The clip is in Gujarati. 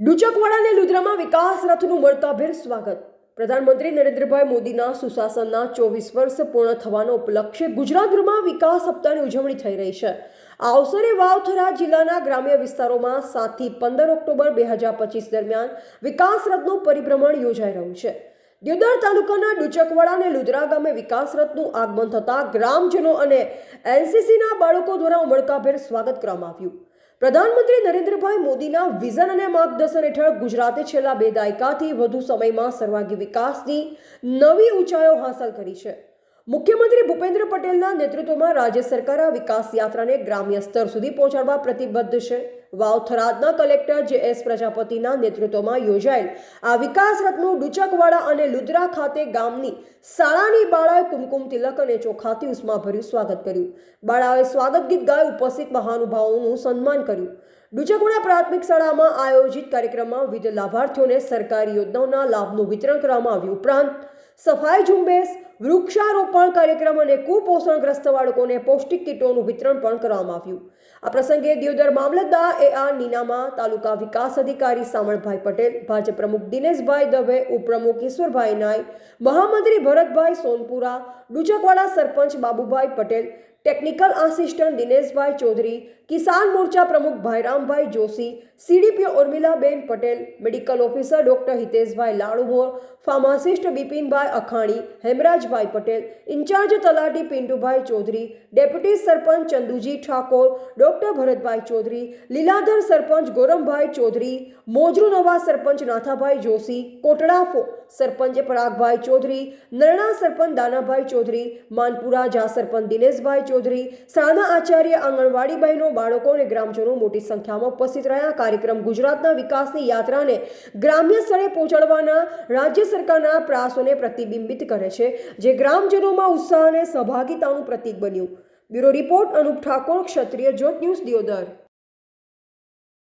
ડુચકવાડા અને લુદ્રામાં વિકાસ રથનું મળતાભેર સ્વાગત. પ્રધાનમંત્રી નરેન્દ્રભાઈ મોદીના સુશાસનના ચોવીસ વર્ષ પૂર્ણ થવાનો ઉપલક્ષે ગુજરાતભરમાં વિકાસ સપ્તાહની ઉજવણી થઈ રહી છે. આ અવસરે વાવથરા જિલ્લાના ગ્રામ્ય વિસ્તારોમાં સાતથી પંદર ઓક્ટોબર બે હજાર પચીસ દરમિયાન વિકાસ રથનું પરિભ્રમણ યોજાઈ રહ્યું છે. દિયોદર તાલુકાના ડુચકવાડા અને લુદ્રા ગામે વિકાસ રથનું આગમન થતાં ગ્રામજનો અને એનસીસીના બાળકો દ્વારા ઉમળકાભેર સ્વાગત કરવામાં આવ્યું. પ્રધાનમંત્રી નરેન્દ્રભાઈ મોદીના વિઝન અને માર્ગદર્શન હેઠળ ગુજરાતે છેલ્લા બે દાયકાથી વધુ સમયમાં સર્વાંગી વિકાસની નવી ઊંચાઈઓ હાંસલ કરી છે. મુખ્યમંત્રી ભૂપેન્દ્ર પટેલના નેતૃત્વમાં રાજ્ય સરકાર આ વિકાસ યાત્રાને ગ્રામ્ય સ્તર સુધી પહોંચાડવા પ્રતિબદ્ધ છે. વાવ થરાદના કલેક્ટર જે એસ પ્રજાપતિના નેતૃત્વમાં યોજાયેલ આ વિકાસ રથનું ડુચકવાડા અને લુદ્રા ખાતે ગામની શાળાની બાળાએ કુમકુમ તિલક અને ચોખાથી ઉષ્માભર્યું સ્વાગત કર્યું. બાળાઓએ સ્વાગત ગીત ગાય ઉપસ્થિત મહાનુભાવોનું સન્માન કર્યું. ડુચકવાડા પ્રાથમિક શાળામાં આયોજિત કાર્યક્રમમાં વિવિધ લાભાર્થીઓને સરકારી યોજનાઓના લાભનું વિતરણ કરવામાં આવ્યું. ઉપરાંત સફાઈ ઝુંબેશ, વૃક્ષારોપણ કાર્યક્રમ અને કુપોષણગ્રસ્ત બાળકોને પૌષ્ટિક કીટોનું વિતરણ પણ કરવામાં આવ્યું. આ પ્રસંગે દિયોદર મામલતદાર એ આર નીનામા, તાલુકા વિકાસ અધિકારી સામળભાઈ પટેલ, ભાજપ પ્રમુખ દિનેશભાઈ દવે, ઉપપ્રમુખ ઈશ્વરભાઈ નાય મહામંત્રી ભરતભાઈ સોનપુરા, ડુચકવાડા સરપંચ બાબુભાઈ પટેલ ટેકનિકલ આસિસ્ટન્ટ દિનેશભાઈ ચૌધરી કિસાન મોરચા પ્રમુખ Bhairambhai Joshi CDPO Urmilaben Patel medical officer doctor Hiteshbhai Ladumor pharmacist Bipinbhai Akhani Hemrajbhai Patel in charge તલાટી પિન્ટુભાઈ ચૌધરી ડેપ્યુટી સરપંચ ચંદુજી ઠાકોર ડોક્ટર ભરતભાઈ ચૌધરી લીલાધર સરપંચ ગોરમભાઈ ચૌધરી મોજરૂ નવા સરપંચ નાથાભાઈ જોશી કોટડાફો સરપંચ પરાગભાઈ ચૌધરી, નરણા સરપંચ દાનાભાઈ ચૌધરી, માનપુરા જા સરપંચ દિનેશભાઈ ચૌધરી, સાના આચાર્ય આંગણવાડી બાળકો અને ગ્રામજનો મોટી સંખ્યામાં ઉપસ્થિત રહ્યા. કાર્યક્રમ ગુજરાતના વિકાસની યાત્રાને ગ્રામ્ય સ્થળે પહોંચાડવાના રાજ્ય સરકારના પ્રયાસોને પ્રતિબિંબિત કરે છે, જે ગ્રામજનોમાં ઉત્સાહ અને સહભાગિતાનું પ્રતીક બન્યું. Bureau report Anup Thakor, Kshatriya Jyot news Deodar.